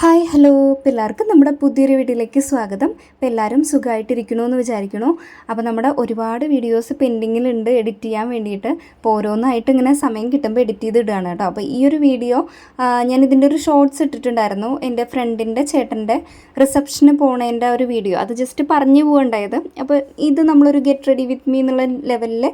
Hi hello. അപ്പോൾ എല്ലാവർക്കും നമ്മുടെ പുതിയൊരു വീഡിയോയിലേക്ക് സ്വാഗതം. ഇപ്പം എല്ലാവരും സുഖമായിട്ടിരിക്കണോ എന്ന് വിചാരിക്കണോ? അപ്പോൾ നമ്മുടെ ഒരുപാട് വീഡിയോസ് പെൻഡിങ്ങിലുണ്ട് എഡിറ്റ് ചെയ്യാൻ വേണ്ടിയിട്ട്. അപ്പോൾ ഓരോന്നായിട്ട് ഇങ്ങനെ സമയം കിട്ടുമ്പോൾ എഡിറ്റ് ചെയ്ത് ഇടുകയാണ് കേട്ടോ. അപ്പോൾ ഈ ഒരു വീഡിയോ ഞാൻ ഇതിന്റെ ഒരു ഷോർട്സ് ഇട്ടിട്ടുണ്ടായിരുന്നു. എന്റെ ഫ്രണ്ടിന്റെ ചേട്ടന്റെ റിസപ്ഷന് പോണതിന്റെ ഒരു വീഡിയോ. അത് ജസ്റ്റ് പറഞ്ഞു പോകണ്ടായത് അപ്പോൾ ഇത് നമ്മളൊരു ഗെറ്റ് റെഡി വിത്ത് മീ എന്നുള്ള ലെവലിൽ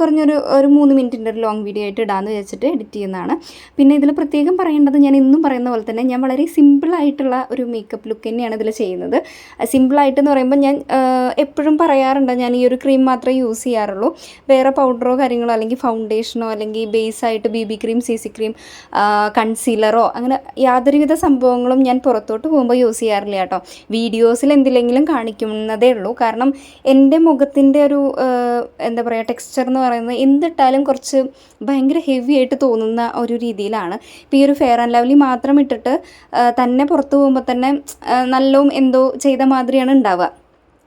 കുറഞ്ഞൊരു ഒരു മൂന്ന് മിനിറ്റിന്റെ ഒരു ലോങ് വീഡിയോ ആയിട്ട് ഇടാമെന്ന് വെച്ചിട്ട് എഡിറ്റ് ചെയ്യുന്നതാണ്. പിന്നെ ഇതിൽ പ്രത്യേകം പറയേണ്ടത് ഞാൻ ഇന്നും പറയുന്ന പോലെ തന്നെ ഞാൻ വളരെ സിമ്പിളായിട്ടുള്ള ഒരു മേക്കപ്പ് ലുക്ക് തന്നെയാണ് ഇതിൽ ചെയ്യുന്നത്. സിമ്പിളായിട്ടെന്ന് പറയുമ്പോൾ ഞാൻ എപ്പോഴും പറയാറുണ്ട് ഞാൻ ഈ ഒരു ക്രീം മാത്രമേ യൂസ് ചെയ്യാറുള്ളൂ. വേറെ പൗഡറോ കാര്യങ്ങളോ അല്ലെങ്കിൽ ഫൗണ്ടേഷനോ അല്ലെങ്കിൽ ബേസ് ആയിട്ട് B B cream C C cream കൺസീലറോ അങ്ങനെ യാതൊരുവിധ സംഭവങ്ങളും ഞാൻ പുറത്തോട്ട് പോകുമ്പോൾ യൂസ് ചെയ്യാറില്ല കേട്ടോ. വീഡിയോസിൽ എന്തിലെങ്കിലും കാണിക്കുന്നതേ ഉള്ളൂ. കാരണം എന്റെ മുഖത്തിന്റെ ഒരു എന്താ പറയുക ടെക്സ്ചർ എന്ന് പറയുന്നത് എന്തിട്ടാലും കുറച്ച് ഭയങ്കര ഹെവി ആയിട്ട് തോന്നുന്ന ഒരു രീതിയിലാണ്. ഇപ്പോൾ ഈ ഒരു ഫെയർ ആൻഡ് ലവ്ലി മാത്രം ഇട്ടിട്ട് തന്നെ പുറത്തു പോകുമ്പോൾ തന്നെ നല്ലോം എന്തോ ചെയ്ത മാതിരിയാണ് ഉണ്ടാവുക.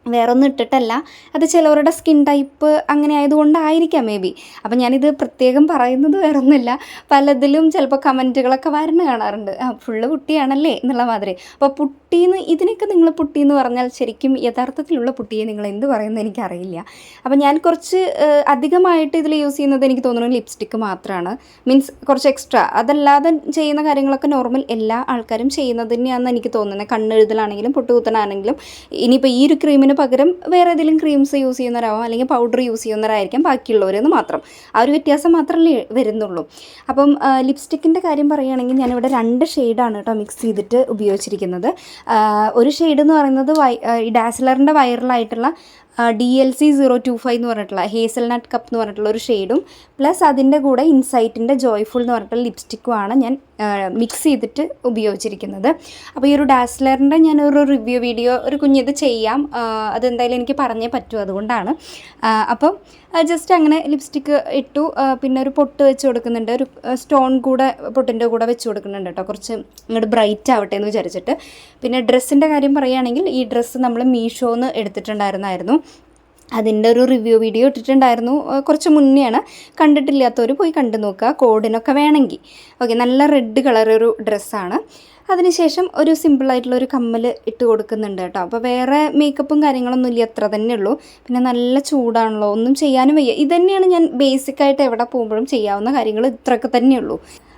വേറൊന്നും ഇട്ടിട്ടല്ല. അത് ചിലവരുടെ സ്കിൻ ടൈപ്പ് അങ്ങനെ ആയതുകൊണ്ടായിരിക്കാം മേ ബി അപ്പം ഞാനിത് പ്രത്യേകം പറയുന്നത് വേറൊന്നുമില്ല. പലതിലും ചിലപ്പോൾ കമന്റുകളൊക്കെ വരണ കാണാറുണ്ട്. ആ ഫുള്ള് പുട്ടിയാണല്ലേ എന്നുള്ള മാതിരി. അപ്പോൾ പുട്ടിന്ന് ഇതിനൊക്കെ നിങ്ങൾ പുട്ടി എന്ന് പറഞ്ഞാൽ ശരിക്കും യഥാർത്ഥത്തിലുള്ള പുട്ടിയെ നിങ്ങൾ എന്ത് പറയുന്നത് എനിക്കറിയില്ല. അപ്പം ഞാൻ കുറച്ച് അധികമായിട്ട് ഇതിൽ യൂസ് ചെയ്യുന്നത് എനിക്ക് തോന്നുന്നു ലിപ്സ്റ്റിക്ക് മാത്രമാണ് മീൻസ് കുറച്ച് എക്സ്ട്രാ അതല്ലാതെ ചെയ്യുന്ന കാര്യങ്ങളൊക്കെ നോർമൽ എല്ലാ ആൾക്കാരും ചെയ്യുന്നത് തന്നെയാണെന്ന് എനിക്ക് തോന്നുന്നത്. കണ്ണെഴുതലാണെങ്കിലും പൊട്ടുകുത്തനാണെങ്കിലും ഇനിയിപ്പോൾ ഈ ഒരു ക്രീമിന് പകരം വേറെ ഏതെങ്കിലും ക്രീംസ് യൂസ് ചെയ്യുന്നവരാവാം അല്ലെങ്കിൽ പൗഡർ യൂസ് ചെയ്യുന്നവരായിരിക്കാം ബാക്കിയുള്ളവരെന്ന് മാത്രം. ആ ഒരു വ്യത്യാസം മാത്രമല്ലേ വരുന്നുള്ളൂ. അപ്പം ലിപ്സ്റ്റിക്കിന്റെ കാര്യം പറയുകയാണെങ്കിൽ ഞാനിവിടെ രണ്ട് ഷെയ്ഡാണ് കേട്ടോ മിക്സ് ചെയ്തിട്ട് ഉപയോഗിച്ചിരിക്കുന്നത്. ഒരു ഷെയ്ഡ് എന്ന് പറയുന്നത് വൈ ഡാസ്ലറിന്റെ വൈറലായിട്ടുള്ള D L C zero two five എന്ന് പറഞ്ഞിട്ടുള്ള ഹേസൽ നട്ട് കപ്പ് എന്ന് പറഞ്ഞിട്ടുള്ള ഒരു ഷെയ്ഡും പ്ലസ് അതിന്റെ കൂടെ ഇൻസൈറ്റിന്റെ ജോയ്ഫുൾ എന്ന് പറഞ്ഞിട്ടുള്ള ലിപ്സ്റ്റിക്കുമാണ് ഞാൻ മിക്സ് ചെയ്തിട്ട് ഉപയോഗിച്ചിരിക്കുന്നത്. അപ്പോൾ ഈ ഒരു ഡാസ്ലറിന്റെ ഞാൻ ഒരു റിവ്യൂ വീഡിയോ ഒരു കുഞ്ഞിത് ചെയ്യാം. അതെന്തായാലും എനിക്ക് പറഞ്ഞേ പറ്റൂ അതുകൊണ്ടാണ്. അപ്പം ജസ്റ്റ് അങ്ങനെ ലിപ്സ്റ്റിക്ക് ഇട്ടു. പിന്നെ ഒരു പൊട്ട് വെച്ച് കൊടുക്കുന്നുണ്ട്. ഒരു സ്റ്റോൺ കൂടെ പൊട്ടിന്റെ കൂടെ വെച്ച് കൊടുക്കുന്നുണ്ട് കേട്ടോ കുറച്ച് ഇങ്ങോട്ട് ബ്രൈറ്റ് ആവട്ടെ എന്ന് വിചാരിച്ചിട്ട്. പിന്നെ ഡ്രസ്സിന്റെ കാര്യം പറയുകയാണെങ്കിൽ ഈ ഡ്രസ്സ് നമ്മൾ മീഷോന്ന് എടുത്തിട്ടുണ്ടായിരുന്നായിരുന്നു. അതിന്റെ ഒരു റിവ്യൂ വീഡിയോ ഇട്ടിട്ടുണ്ടായിരുന്നു. കുറച്ച് മുന്നെയാണ്. കണ്ടിട്ടില്ലാത്തവർ പോയി കണ്ടു നോക്കുക. കോഡിനൊക്കെ വേണമെങ്കിൽ. ഓക്കെ നല്ല റെഡ് കളർ ഒരു ഡ്രസ്സാണ് അതിനുശേഷം ഒരു സിമ്പിളായിട്ടുള്ള ഒരു കമ്മൽ ഇട്ട് കൊടുക്കുന്നുണ്ട് കേട്ടോ. അപ്പോൾ വേറെ മേക്കപ്പും കാര്യങ്ങളൊന്നും ഇല്ല. അത്ര തന്നെ ഉള്ളൂ. പിന്നെ നല്ല ചൂടാണല്ലോ. ഒന്നും ചെയ്യാനും വയ്യ. ഇതന്നെയാണ് ഞാൻ ബേസിക്കായിട്ട് എവിടെ പോകുമ്പോഴും ചെയ്യാവുന്ന കാര്യങ്ങൾ. ഇത്രയൊക്കെ തന്നെയുള്ളൂ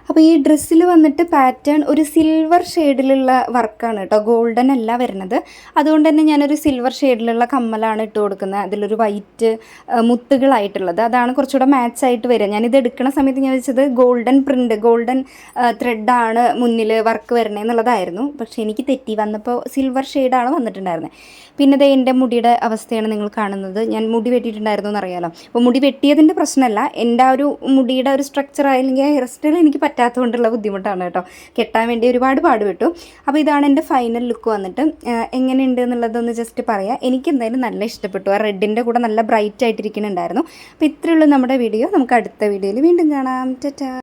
അപ്പോൾ ഈ ഡ്രസ്സിൽ വന്നിട്ട് പാറ്റേൺ ഒരു സിൽവർ ഷെയ്ഡിലുള്ള വർക്കാണ് കേട്ടോ. ഗോൾഡൻ അല്ല വരുന്നത്. അതുകൊണ്ട് തന്നെ ഞാനൊരു സിൽവർ ഷെയ്ഡിലുള്ള കമ്മലാണ് ഇട്ട് കൊടുക്കുന്നത്. അതിലൊരു വൈറ്റ് മുത്തുകളായിട്ടുള്ളത്. അതാണ് കുറച്ചുകൂടെ മാച്ച് ആയിട്ട് വരിക. ഞാനിത് എടുക്കുന്ന സമയത്ത് ഞാൻ വെച്ചത് ഗോൾഡൻ പ്രിന്റ് ഗോൾഡൻ ത്രെഡാണ് മുന്നിൽ വർക്ക് വരണേ എന്നുള്ളതായിരുന്നു. പക്ഷേ എനിക്ക് തെറ്റി. വന്നപ്പോൾ സിൽവർ ഷെയ്ഡാണ് വന്നിട്ടുണ്ടായിരുന്നത് പിന്നെ ദേ എന്റെ മുടിയുടെ അവസ്ഥയാണ് നിങ്ങൾ കാണുന്നത്. ഞാൻ മുടി വെട്ടിയിട്ടുണ്ടായിരുന്നു എന്നറിയാലോ. അപ്പോൾ മുടി വെട്ടിയതിന്റെ പ്രശ്നമല്ല. എന്റെ ആ ഒരു മുടിയുടെ ഒരു സ്ട്രക്ചർ അല്ലെങ്കിൽ ഹെയർ സ്റ്റൈൽ എനിക്ക് പറ്റാത്തതുകൊണ്ടുള്ള ബുദ്ധിമുട്ടാണ് കേട്ടോ. കെട്ടാൻ വേണ്ടി ഒരുപാട് പാടുപെട്ടു. അപ്പോൾ ഇതാണ് എന്റെ ഫൈനൽ ലുക്ക് വന്നിട്ട്. എങ്ങനെയുണ്ട് എന്നുള്ളതൊന്ന് ജസ്റ്റ് പറയാം. എനിക്ക് എന്തായാലും നല്ല ഇഷ്ടപ്പെട്ടു. ആ റെഡിന്റെ കൂടെ നല്ല ബ്രൈറ്റ് ആയിട്ടിരിക്കുന്നുണ്ടായിരുന്നു. അപ്പോൾ ഇത്രയുള്ളൂ നമ്മുടെ വീഡിയോ നമുക്ക് അടുത്ത വീഡിയോയിൽ വീണ്ടും കാണാം. ടാറ്റാ